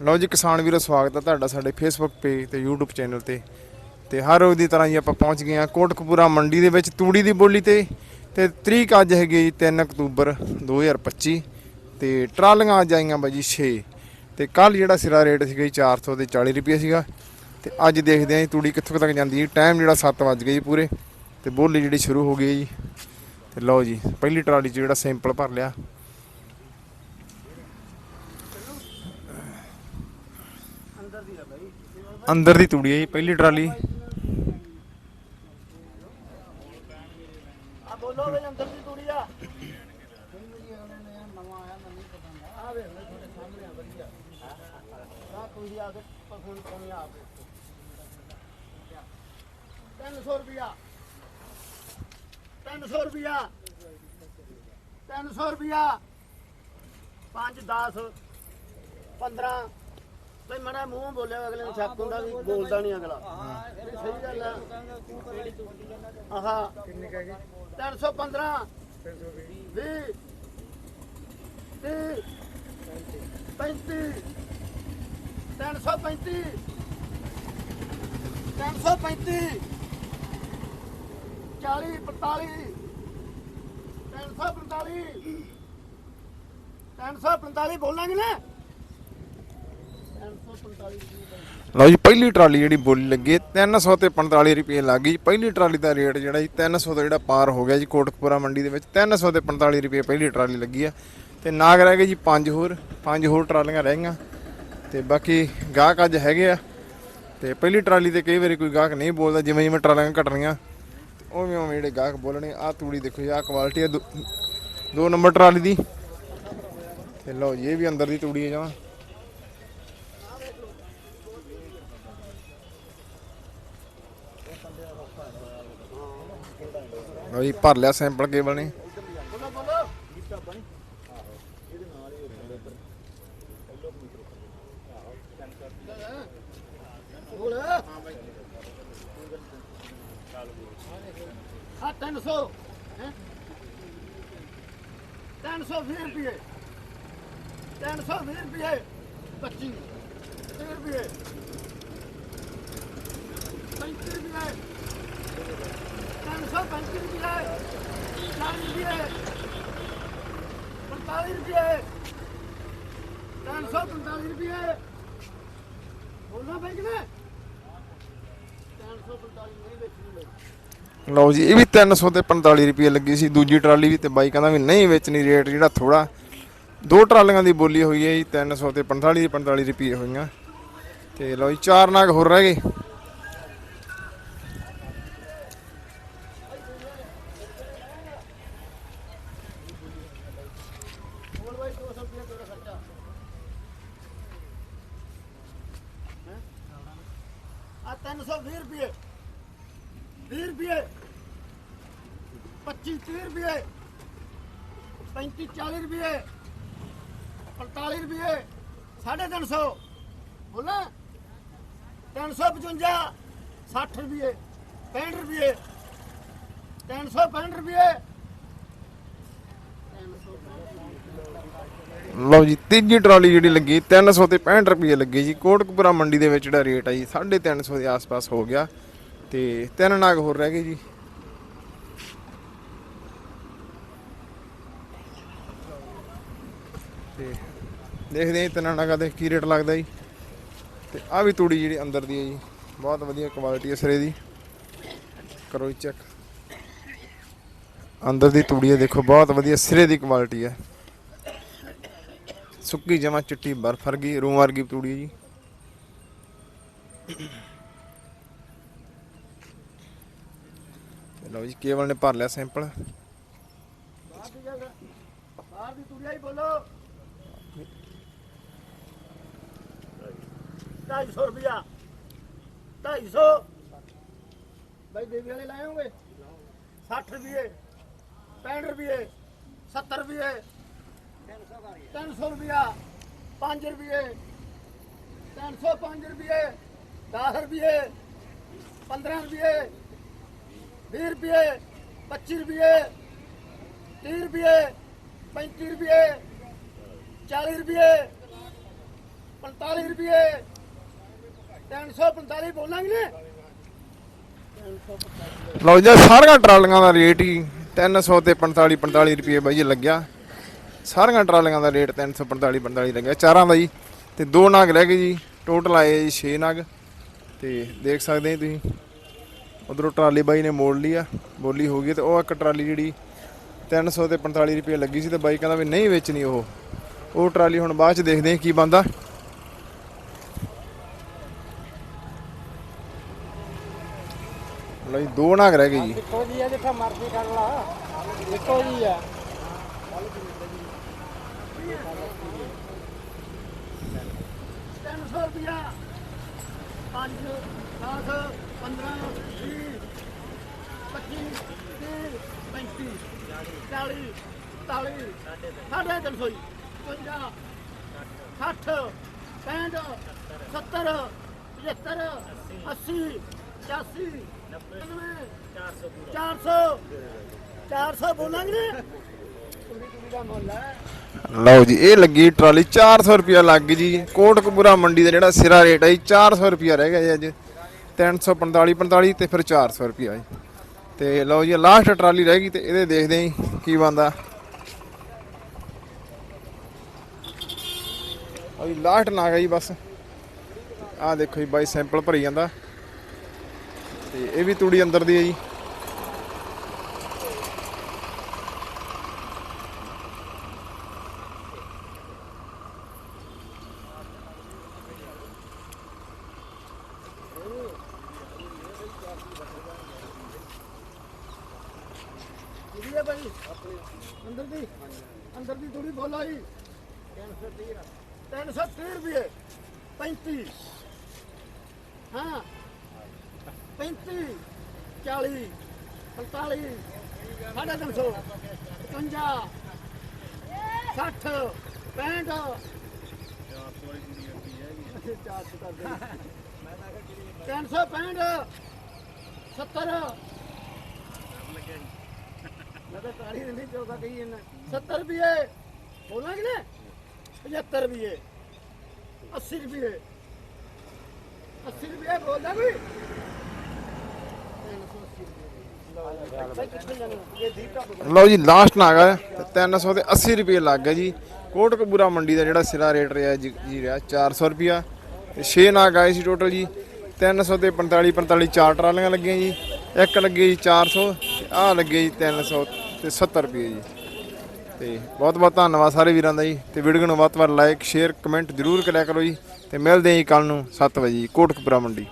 ਲਓ ਜੀ, ਕਿਸਾਨ ਵੀਰੋ, ਸਵਾਗਤ ਹੈ ਤੁਹਾਡਾ ਸਾਡੇ ਫੇਸਬੁੱਕ ਪੇਜ ਤੇ, YouTube ਚੈਨਲ ਤੇ। ਤੇ ਹਰ ਰੋਜ਼ ਦੀ ਤਰ੍ਹਾਂ ਹੀ ਆਪਾਂ ਪਹੁੰਚ ਗਏ ਹਾਂ ਕੋਟਕਪੂਰਾ ਮੰਡੀ ਦੇ ਵਿੱਚ, ਤੂੜੀ ਦੀ ਬੋਲੀ ਤੇ। ਤੇ ਤਰੀਕ ਅੱਜ ਹੈਗੀ ਜੀ 3 ਅਕਤੂਬਰ 2025 ਤੇ ਟਰਾਲੀਆਂ ਅੱਜ ਆਈਆਂ ਬਾਜੀ 6 ਤੇ ਕੱਲ ਜਿਹੜਾ ਸਿਰਾ ਰੇਟ ਸੀਗਾ ਜੀ 400 ਤੇ 40 ਰੁਪਏ ਸੀਗਾ। ਤੇ ਅੱਜ ਦੇਖਦੇ ਹਾਂ ਜੀ, ਤੂੜੀ ਕਿੱਥੋਂ ਤੱਕ ਜਾਂਦੀ ਹੈ ਟਾਈਮ ਜਿਹੜਾ 7 ਵੱਜ ਗਏ ਜੀ ਪੂਰੇ। ਤੇ ਬੋਲੀ ਜਿਹੜੀ ਸ਼ੁਰੂ ਹੋ ਗਈ ਹੈ ਜੀ। ਤੇ ਲਓ ਜੀ, ਪਹਿਲੀ ਟਰਾਲੀ 'ਚ ਜਿਹੜਾ ਸੈਂਪਲ ਭਰ ਲਿਆ। ਅੰਦਰ ਦੀ ਤੂੜੀ ਹੈ ਜੀ, ਪਹਿਲੀ ਟਰਾਲੀ। ਆ ਬੋਲੋ ਵੇ ਅੰਦਰ ਦੀ ਤੂੜੀ ਆ। ਤਿੰਨ ਸੌ ਰੁਪਿਆ ਤਿੰਨ ਸੌ ਰੁਪਿਆ ਤਿੰਨ ਸੌ ਰੁਪਿਆ 5 10 15 ਤੇ ਮੜਾ ਮੂੰਹ ਬੋਲਿਆ ਅਗਲੇ ਨੂੰ ਸ਼ੱਕ ਹੁੰਦਾ ਵੀ ਬੋਲਦਾ ਨਹੀਂ ਅਗਲਾ। ਇਹ ਸਹੀ ਗੱਲ ਆ। ਆਹਾ। ਕਿੰਨੇ ਕਹਿ ਗਏ 315 20 30 35 335 335 40 45 345 345 ਬੋਲਾਂਗੇ ਨਾ। ਲਓ ਜੀ ਪਹਿਲੀ ਟਰਾਲੀ ਜਿਹੜੀ ਬੋਲੀ ਲੱਗੀ ਹੈ, 300 ਤੇ 45 ਰੁਪਏ ਲੱਗ ਗਈ। ਪਹਿਲੀ ਟਰਾਲੀ ਦਾ ਰੇਟ ਜਿਹੜਾ ਜੀ 300 ਤੋਂ ਜਿਹੜਾ ਪਾਰ ਹੋ ਗਿਆ ਜੀ ਕੋਟਕਪੂਰਾ ਮੰਡੀ ਦੇ ਵਿੱਚ 300 ਤੇ 45 ਰੁਪਏ ਪਹਿਲੀ ਟਰਾਲੀ ਲੱਗੀ ਆ। ਤੇ ਨਾਗ ਰਹਿ ਗਏ ਜੀ ਪੰਜ ਹੋਰ ਪੰਜ ਹੋਰ ਟਰਾਲੀਆਂ ਰਹਿ ਗਈਆਂ। ਤੇ ਬਾਕੀ ਗਾਹਕ ਅੱਜ ਹੈਗੇ ਆ। ਤੇ ਪਹਿਲੀ ਟਰਾਲੀ ਤੇ ਕਈ ਵਾਰੀ ਕੋਈ ਗਾਹਕ ਨਹੀਂ ਬੋਲਦਾ ਜਿਵੇਂ ਜਿਵੇਂ ਟਰਾਲੀਆਂ ਘਟਣੀਆਂ ਉਵੇਂ ਉਵੇਂ ਜਿਹੜੇ ਗਾਹਕ ਬੋਲਣੇ ਆ ਤੂੜੀ ਦੇਖੋ ਜੀ ਆ ਕੁਆਲਿਟੀ ਆ ਦੋ- ਦੋ ਨੰਬਰ ਟਰਾਲੀ ਦੀ। ਤੇ ਲਓ ਜੀ ਇਹ ਵੀ ਅੰਦਰ ਦੀ ਤੂੜੀ ਹੈ ਜਮਾਂ। ਲਓ ਜੀ, ਭਰ ਲਿਆ ਸੈਂਪਲ ਕੇਬਲ ਨੇ। ਬੋਲੋ ਬੋਲੋ ਬੋਲ ਹਾਂ? ਆ 300 ਹੈ 320 ਰੁਪਏ 320 ਰੁਪਏ 25 ਰੁਪਏ। 335 ਰੁਪਏ 40 ਰੁਪਏ 45 ਰੁਪਏ 345 ਰੁਪਏ ਬੋਲਣਾ ਬੈਂਕ ਨੇ 345 ਨਹੀਂ ਵੇਚਣੀ ਲਈ ਲਓ ਜੀ, ਇਹ ਵੀ 300 ਤੇ 45 ਰੁਪਏ ਲੱਗੀ ਸੀ, ਦੂਜੀ ਟਰਾਲੀ ਵੀ ਤੇ ਬਾਈ ਕਹਿੰਦਾ ਵੀ ਨਹੀਂ ਵੇਚਣੀ ਰੇਟ ਜਿਹੜਾ ਥੋੜਾ ਦੋ ਟਰਾਲੀਆਂ ਦੀ ਬੋਲੀ ਹੋਈ ਹੈ ਜੀ 300 ਤੇ 45 ਤੇ 45 ਰੁਪਏ ਹੋਈਆਂ। ਤੇ ਲਓ ਜੀ, ਚਾਰ ਨਾਗ ਹੋਰ ਰਹਿ ਗਏ ਬੋਲ ਬਾਈ 200 ਰੁਪਏ ਤੇਰਾ ਖਰਚਾ ਹੈਂ? ਆ 320 ਰੁਪਏ। 20 ਰੁਪਏ। 25 30 ਰੁਪਏ। 35 40 ਰੁਪਏ। 45 ਰੁਪਏ। 350 ਬੋਲਾ? 355 60 ਰੁਪਏ। 65 ਰੁਪਏ। 365 ਰੁਪਏ। ਲਓ ਜੀ, ਤੀਜੀ ਟਰਾਲੀ ਜਿਹੜੀ ਲੱਗੀ 300 ਤੇ 65 ਰੁਪਏ ਲੱਗੀ ਜੀ। ਕੋਟਕਪੁਰਾ ਮੰਡੀ ਦੇ ਵਿੱਚ ਜਿਹੜਾ ਰੇਟ ਆ ਜੀ 350 ਦੇ ਆਸ-ਪਾਸ ਹੋ ਗਿਆ। ਤੇ ਤਿੰਨ ਨਾਗ ਹੋਰ ਰਹਿ ਗਏ ਜੀ। ਤੇ ਦੇਖਦੇ ਹਾਂ ਜੀ, ਤਿੰਨਾਂ ਨਾਗਾਂ ਦੇ ਕੀ ਰੇਟ ਲੱਗਦਾ ਜੀ। ਤੇ ਆ ਵੀ ਤੂੜੀ ਜਿਹੜੀ ਅੰਦਰ ਦੀ ਹੈ ਜੀ, ਬਹੁਤ ਵਧੀਆ ਕੁਆਲਿਟੀ ਹੈ ਸਿਰੇ ਦੀ। ਕਰੋ ਜੀ ਚੈੱਕ ਅੰਦਰ ਦੀ ਤੂੜੀ ਹੈ, ਦੇਖੋ, ਬਹੁਤ ਵਧੀਆ ਸਿਰੇ ਦੀ ਕੁਆਲਿਟੀ ਹੈ। ਸੁੱਕੀ ਜਮਾ ਚਿੱਟੀ ਬਰਫ ਵਰਗੀ ਰੂਮ ਵਰਗੀ ਤੂੜੀ ਜੀ। ਲਓ ਜੀ, ਕੇਵਲ ਨੇ ਭਰ ਲਿਆ ਸੈਂਪਲ। ਬਾਹਰ ਦੀ ਗੱਲ ਹੀ ਬੋਲੋ 250 ਰੁਪਿਆ 250 ਬਾਈ ਦੇਵੀ ਵਾਲੇ ਲਾਏ ਹੋਗੇ 60 ਰੁਪਏ 65 ਰੁਪਏ 70 ਰੁਪਏ। 300 ਰੁਪਿਆ 5 ਰੁਪਏ 305 ਰੁਪਏ 10 ਰੁਪਏ 15 ਰੁਪਏ 20 ਰੁਪਏ 25 ਰੁਪਏ 30 ਰੁਪਏ 35 ਰੁਪਏ 40 ਰੁਪਏ 45 ਰੁਪਏ 345 ਬੋਲਾਂਗੇ ਨੇ। ਲਓ ਜੀ, ਸਾਰੀਆਂ ਟਰਾਲੀਆਂ ਦਾ ਰੇਟ ਹੀ 300 ਤੇ 45 45 ਰੁਪਏ ਬਾਈ ਲੱਗਿਆ। ਸਾਰੀਆਂ ਟਰਾਲੀਆਂ ਦਾ ਰੇਟ 345 45 ਲੱਗਿਆ। ਚਾਰਾਂ ਦਾ ਜੀ, ਤੇ ਦੋ ਨਾਗ ਰਹਿ ਗਏ ਜੀ। ਟੋਟਲ ਆਏ ਜੀ 6 ਨਾਗ। ਤੇ ਦੇਖ ਸਕਦੇ ਹੋ ਤੁਸੀਂ। ਉਧਰੋਂ ਟਰਾਲੀ ਬਾਈ ਨੇ ਮੋੜ ਲਈ ਆ, ਬੋਲੀ ਹੋ ਗਈ ਤੇ ਉਹ ਇੱਕ ਟਰਾਲੀ ਜਿਹੜੀ 300 ਤੇ 45 ਰੁਪਏ ਲੱਗੀ ਸੀ ਤੇ ਬਾਈ ਕਹਿੰਦਾ ਵੀ ਨਹੀਂ ਵੇਚਣੀ ਉਹ। ਉਹ ਟਰਾਲੀ ਹੁਣ ਬਾਅਦ ਚ ਦੇਖਦੇ ਹਾਂ ਕੀ ਬੰਦਾ ਲਓ ਦੋ ਨਾਗ ਰਹਿ ਗਏ ਜੀ। ਦੇਖੋ ਜੀ ਇਹ ਜਿੱਥੇ ਮਰਜ਼ੀ ਕਰ ਲਾ। ਦੇਖੋ ਜੀ ਆ। ਤਿੰਨ ਸੌ ਰੁਪਇਆ ਪੰਜ ਦਸ 15 ਵੀਹ ਪੱਚੀ ਤੀਹ ਪੈਂਤੀ ਚਾਲੀ ਤਾਲੀ ਸਾਢੇ ਤਿੰਨ ਸੌ ਜੀ ਪੰਜਾਹ ਸੱਠ ਪੈਂਹਠ ਸੱਤਰ ਪਝੱਤਰ ਅੱਸੀ ਪਚਾਸੀ ਚਾਰ ਸੌ ਚਾਰ ਸੌ ਬੋਲਾਂਗੇ ਲਓ ਜੀ, ਇਹ ਲੱਗੀ ਟਰਾਲੀ 400 ਰੁਪਿਆ ਲੱਗ ਗਈ ਜੀ। ਕੋਟਕਪੂਰਾ ਮੰਡੀ ਦਾ ਜਿਹੜਾ ਸਿਰਾ ਰੇਟ ਹੈ ਜੀ 400 ਰੁਪਿਆ ਰਹਿ ਗਿਆ ਜੀ ਅੱਜ। 345 45 ਤੇ ਫਿਰ 400 ਰੁਪਿਆ ਜੀ। ਤੇ ਲਓ ਜੀ ਲਾਸਟ ਟਰਾਲੀ ਰਹਿ ਗਈ ਤੇ ਇਹਦੇ ਦੇਖਦੇ ਆਂ ਜੀ, ਕੀ ਬੰਦਾ ਉਹ ਲਾਸਟ ਨਾ ਗਈ ਬਸ। ਆਹ ਦੇਖੋ ਜੀ, ਬਾਈ ਸੈਂਪਲ ਭਰੀ ਜਾਂਦਾ। ਤੇ ਇਹ ਵੀ ਤੂੜੀ ਅੰਦਰ ਦੀ ਹੈ ਜੀ। ਕੁੜੀ ਭਾਈ। ਅੰਦਰ ਦੀ। ਅੰਦਰ ਦੀ ਥੋੜੀ ਬੋਲਾ ਜੀ 330 ਰੁਪਏ। 35 ਹਾਂ। 35 40 45 ਸਾਢੇ ਤਿੰਨ ਸੌ। 55 60 65 ਤਿੰਨ ਸੌ ਪੈਂਹਠ। 70 ਮੈਂ ਤਾਂ ਤਾੜੀ ਨਹੀਂ ਚੌਦਾ ਕਹੀ ਜਾਂਦਾ। 70 ਰੁਪਏ ਬੋਲਾਂਗੇ ਨਾ? 75 ਰੁਪਏ 80 ਰੁਪਏ 80 ਰੁਪਏ ਬੋਲਦਾ ਕੋਈ? ਲਓ ਜੀ ਲਾਸਟ ਨਾਗ ਹੈਗਾ ਤੇ 300 ਤੇ 80 ਰੁਪਏ ਲੱਗ ਗਿਆ ਜੀ। ਕੋਟ ਕਪੂਰਾ ਮੰਡੀ ਦਾ ਜਿਹੜਾ ਸਿਰਾ ਰੇਟ ਰਿਹਾ, ਜੀ ਜੀ ਰਿਹਾ 400 ਰੁਪਿਆ ਤੇ 6 ਨਾਗ ਆਏ ਸੀ ਟੋਟਲ ਜੀ। 300 ਤੇ 45 45 ਚਾਰ ਟਰਾਲੀਆਂ ਲੱਗੀਆਂ ਜੀ। ਇੱਕ ਲੱਗੀ ਜੀ 400 ਤੇ ਆਹ ਲੱਗੇ ਜੀ 300 ਤੇ 70 ਰੁਪਏ ਜੀ। ਤੇ ਬਹੁਤ ਬਹੁਤ ਧੰਨਵਾਦ ਸਾਰੇ ਵੀਰਾਂ ਦਾ ਜੀ। ਤੇ ਵੀਡੀਓ ਨੂੰ ਵੱਧ ਤੋਂ ਵੱਧ ਲਾਈਕ ਸ਼ੇਅਰ ਕਮੈਂਟ ਜ਼ਰੂਰ ਕਰਿਆ ਕਰੋ ਜੀ। ਤੇ ਮਿਲਦੇ ਹਾਂ ਜੀ ਕੱਲ ਨੂੰ 7 ਵਜੇ ਜੀ, ਕੋਟਕਪੂਰਾ ਮੰਡੀ।